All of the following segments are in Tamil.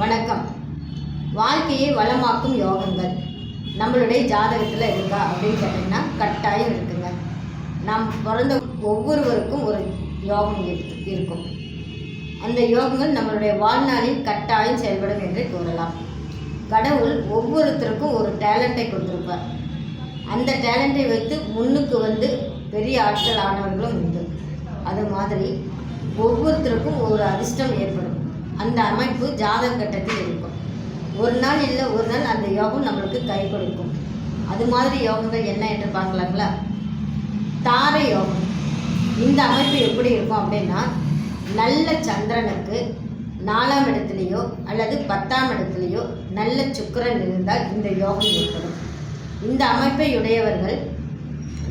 வணக்கம். வாழ்க்கையை வளமாக்கும் யோகங்கள் நம்மளுடைய ஜாதகத்தில் இருக்கா அப்படின்னு கேட்டிங்கன்னா கட்டாயம் இருக்குங்க. நாம் பிறந்த ஒவ்வொருவருக்கும் ஒரு யோகம் இருக்கும். அந்த யோகங்கள் நம்மளுடைய வாழ்நாளில் கட்டாயம் செயல்படும் என்று கூறலாம். கடவுள் ஒவ்வொருத்தருக்கும் ஒரு டேலண்ட்டை கொடுத்துருப்பார். அந்த டேலண்ட்டை வைத்து முன்னுக்கு வந்து பெரிய ஆட்கள் ஆனவர்களும் உண்டு. அது மாதிரி ஒவ்வொருத்தருக்கும் ஒரு அதிர்ஷ்டம் ஏற்படும். அந்த அமைப்பு ஜாதக கட்டத்தில் இருக்கும். ஒரு நாள் இல்லை ஒரு நாள் அந்த யோகம் நம்மளுக்கு கை கொடுக்கும். அது மாதிரி யோகங்கள் என்ன என்று பார்க்கலாங்களா? தாரை யோகம். இந்த அமைப்பு எப்படி இருக்கும் அப்படின்னா நல்ல சந்திரனுக்கு நாலாம் இடத்துலையோ அல்லது பத்தாம் இடத்துலையோ நல்ல சுக்கரன் இருந்தால் இந்த யோகம் ஏற்படும். இந்த அமைப்பை உடையவர்கள்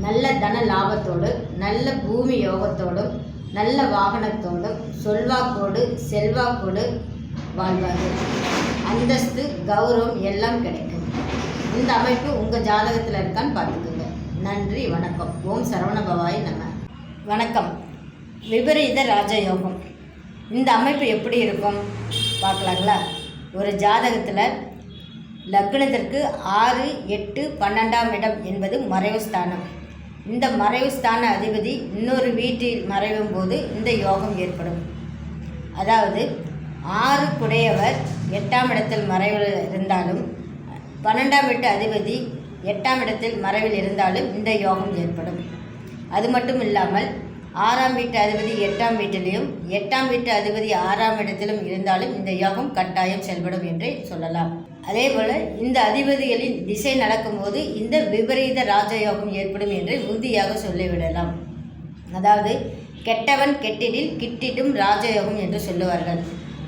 நல்ல தன லாபத்தோடு நல்ல பூமி யோகத்தோடும் நல்ல வாகனத்தோடும் சொல்வாக்கோடு செல்வாக்கோடு வாழ்வார்கள். அந்தஸ்து கௌரவம் எல்லாம் கிடைக்கும். இந்த அமைப்பு உங்கள் ஜாதகத்தில் இருக்கான்னு பார்த்துக்குங்க. நன்றி வணக்கம். ஓம் சரவணபவாய் நம்ம வணக்கம். விபரீத ராஜயோகம். இந்த அமைப்பு எப்படி இருக்கும்? பார்க்கலாங்களா? ஒரு ஜாதகத்தில் லக்னத்திற்கு ஆறு எட்டு பன்னெண்டாம் இடம் என்பது மறைவு ஸ்தானம். இந்த மறைவு ஸ்தான அதிபதி இன்னொரு வீட்டில் மறைவும் போது இந்த யோகம் ஏற்படும். அதாவது ஆறு குடையவர் எட்டாம் இடத்தில் மறைவில் இருந்தாலும் பன்னெண்டாம் வீட்டு அதிபதி எட்டாம் இடத்தில் மறைவில் இருந்தாலும் இந்த யோகம் ஏற்படும். அது மட்டும் இல்லாமல் ஆறாம் வீட்டு அதிபதி எட்டாம் வீட்டிலையும் எட்டாம் வீட்டு அதிபதி ஆறாம் இடத்திலும் இருந்தாலும் இந்த யோகம் கட்டாயம் செயல்படும் என்று சொல்லலாம். அதேபோல் இந்த அதிபதிகளின் திசை நடக்கும்போது இந்த விபரீத ராஜயோகம் ஏற்படும் என்று உறுதியாக சொல்லிவிடலாம். அதாவது கெட்டவன் கெட்டிடில் கிட்டிடும் ராஜயோகம் என்று சொல்லுவார்கள்.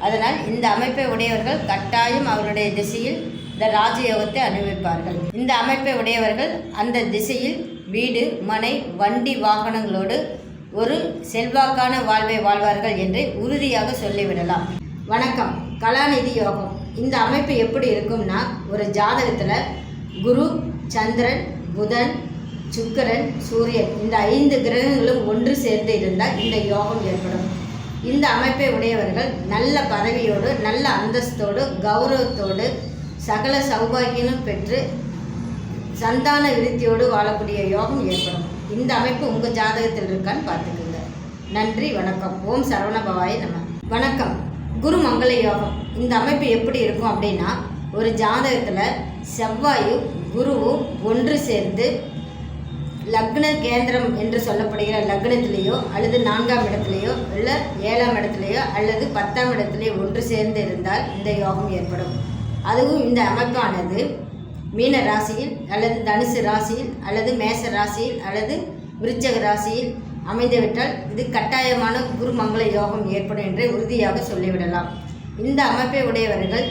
அதனால் இந்த அமைப்பை உடையவர்கள் கட்டாயம் அவருடைய திசையில் இந்த ராஜயோகத்தை அனுபவிப்பார்கள். இந்த அமைப்பை உடையவர்கள் அந்த திசையில் வீடு மனை வண்டி வாகனங்களோடு ஒரு செல்வாக்கான வாழ்வை வாழ்வார்கள் என்று உறுதியாக சொல்லிவிடலாம். வணக்கம். கலாநிதி யோகம். இந்த அமைப்பு எப்படி இருக்கும்னா ஒரு ஜாதகத்தில் குரு சந்திரன் புதன் சுக்கிரன் சூரியன் இந்த ஐந்து கிரகங்களும் ஒன்று சேர்ந்து இருந்தால் இந்த யோகம் ஏற்படும். இந்த அமைப்பை உடையவர்கள் நல்ல பதவியோடு நல்ல அந்தஸ்தோடு கௌரவத்தோடு சகல சௌபாகியனும் பெற்று சந்தான விருத்தியோடு வாழக்கூடிய யோகம் ஏற்படும். இந்த அமைப்பு உங்கள் ஜாதகத்தில் இருக்கான்னு பார்த்துக்குங்க. நன்றி வணக்கம். ஓம் சரவணபவாய நம்ம வணக்கம். குரு மங்கள யோகம். இந்த அமைப்பு எப்படி இருக்கும் அப்படின்னா ஒரு ஜாதகத்தில் செவ்வாயும் குருவும் ஒன்று சேர்ந்து லக்ன கேந்திரம் என்று சொல்லப்படுகிற லக்னத்திலேயோ அல்லது நான்காம் இடத்துலையோ இல்லை ஏழாம் இடத்துலையோ அல்லது பத்தாம் இடத்துலையோ ஒன்று சேர்ந்து இருந்தால் இந்த யோகம் ஏற்படும். அதுவும் இந்த அமைப்பானது மீன ராசியில் அல்லது தனுசு ராசியில் அல்லது மேச ராசியில் அல்லது விருச்சக ராசியில் அமைந்துவிட்டால் இது கட்டாயமான குருமங்கள யோகம் ஏற்படும் என்று உறுதியாக சொல்லிவிடலாம். இந்த அமைப்பை உடையவர்கள்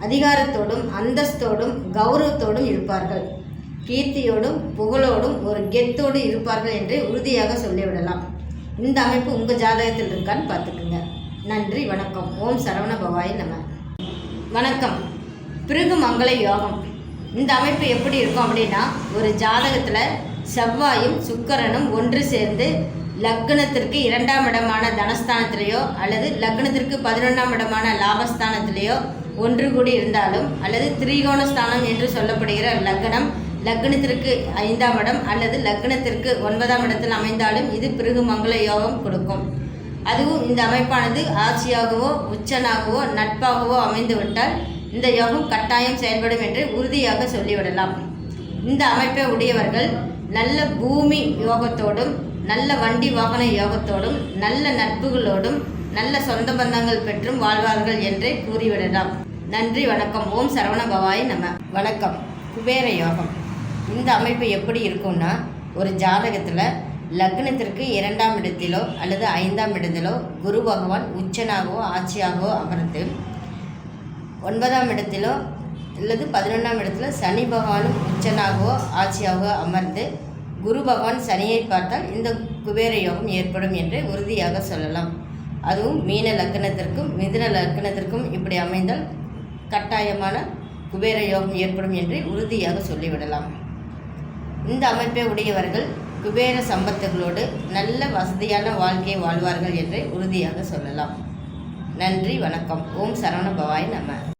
அதிகாரத்தோடும் அந்தஸ்தோடும் கௌரவத்தோடும் இருப்பார்கள். கீர்த்தியோடும் புகழோடும் ஒரு கெத்தோடு இருப்பார்கள் என்று உறுதியாக சொல்லிவிடலாம். இந்த அமைப்பு உங்கள் ஜாதகத்தில் இருக்கான்னு பார்த்துக்குங்க. நன்றி வணக்கம். ஓம் சரவண பவாய் நம. வணக்கம். பிருகு மங்கள யோகம். இந்த அமைப்பு எப்படி இருக்கும் அப்படின்னா ஒரு ஜாதகத்தில் செவ்வாயும் சுக்கரனும் ஒன்று சேர்ந்து லக்னத்திற்கு இரண்டாம் இடமான தனஸ்தானத்திலேயோ அல்லது லக்னத்திற்கு பதினொன்றாம் இடமான லாபஸ்தானத்திலேயோ ஒன்று கூடி இருந்தாலும் அல்லது திரிகோணஸ்தானம் என்று சொல்லப்படுகிற லக்னம் லக்னத்திற்கு ஐந்தாம் இடம் அல்லது லக்னத்திற்கு ஒன்பதாம் இடத்தில் அமைந்தாலும் இது பிறகு மங்கள யோகம் கொடுக்கும். அதுவும் இந்த அமைப்பானது ஆட்சியாகவோ உச்சனாகவோ நட்பாகவோ அமைந்துவிட்டால் இந்த யோகம் கட்டாயம் செயல்படும் என்று உறுதியாக சொல்லிவிடலாம். இந்த அமைப்பை உடையவர்கள் நல்ல பூமி யோகத்தோடும் நல்ல வண்டி வாகன யோகத்தோடும் நல்ல நட்புகளோடும் நல்ல சொந்த பந்தங்கள் பெற்றும் வாழ்வார்கள் என்றே கூறிவிடலாம். நன்றி வணக்கம். ஓம் சரவண பவாய் நம. வணக்கம். குபேர யோகம். இந்த அமைப்பு எப்படி இருக்கும்னா ஒரு ஜாதகத்தில் லக்னத்திற்கு இரண்டாம் இடத்திலோ அல்லது ஐந்தாம் இடத்திலோ குரு பகவான் உச்சனாகவோ ஆட்சியாகவோ அமர்ந்து ஒன்பதாம் இடத்திலோ அல்லது பதினொன்றாம் இடத்துல சனி பகவானும் உச்சனாகவோ ஆட்சியாகவோ அமர்ந்து குரு பகவான் சனியை பார்த்தால் இந்த குபேர யோகம் ஏற்படும் என்று உறுதியாக சொல்லலாம். அதுவும் மீன லக்னத்திற்கும் மிதுன லக்னத்திற்கும் இப்படி அமைந்தால் கட்டாயமான குபேர யோகம் ஏற்படும் என்று உறுதியாக சொல்லிவிடலாம். இந்த அமைப்பை உடையவர்கள் குபேர சம்பத்துகளோடு நல்ல வசதியான வாழ்க்கையை வாழ்வார்கள் என்று உறுதியாக சொல்லலாம். நன்றி வணக்கம். ஓம் சரவண பவாய் நம.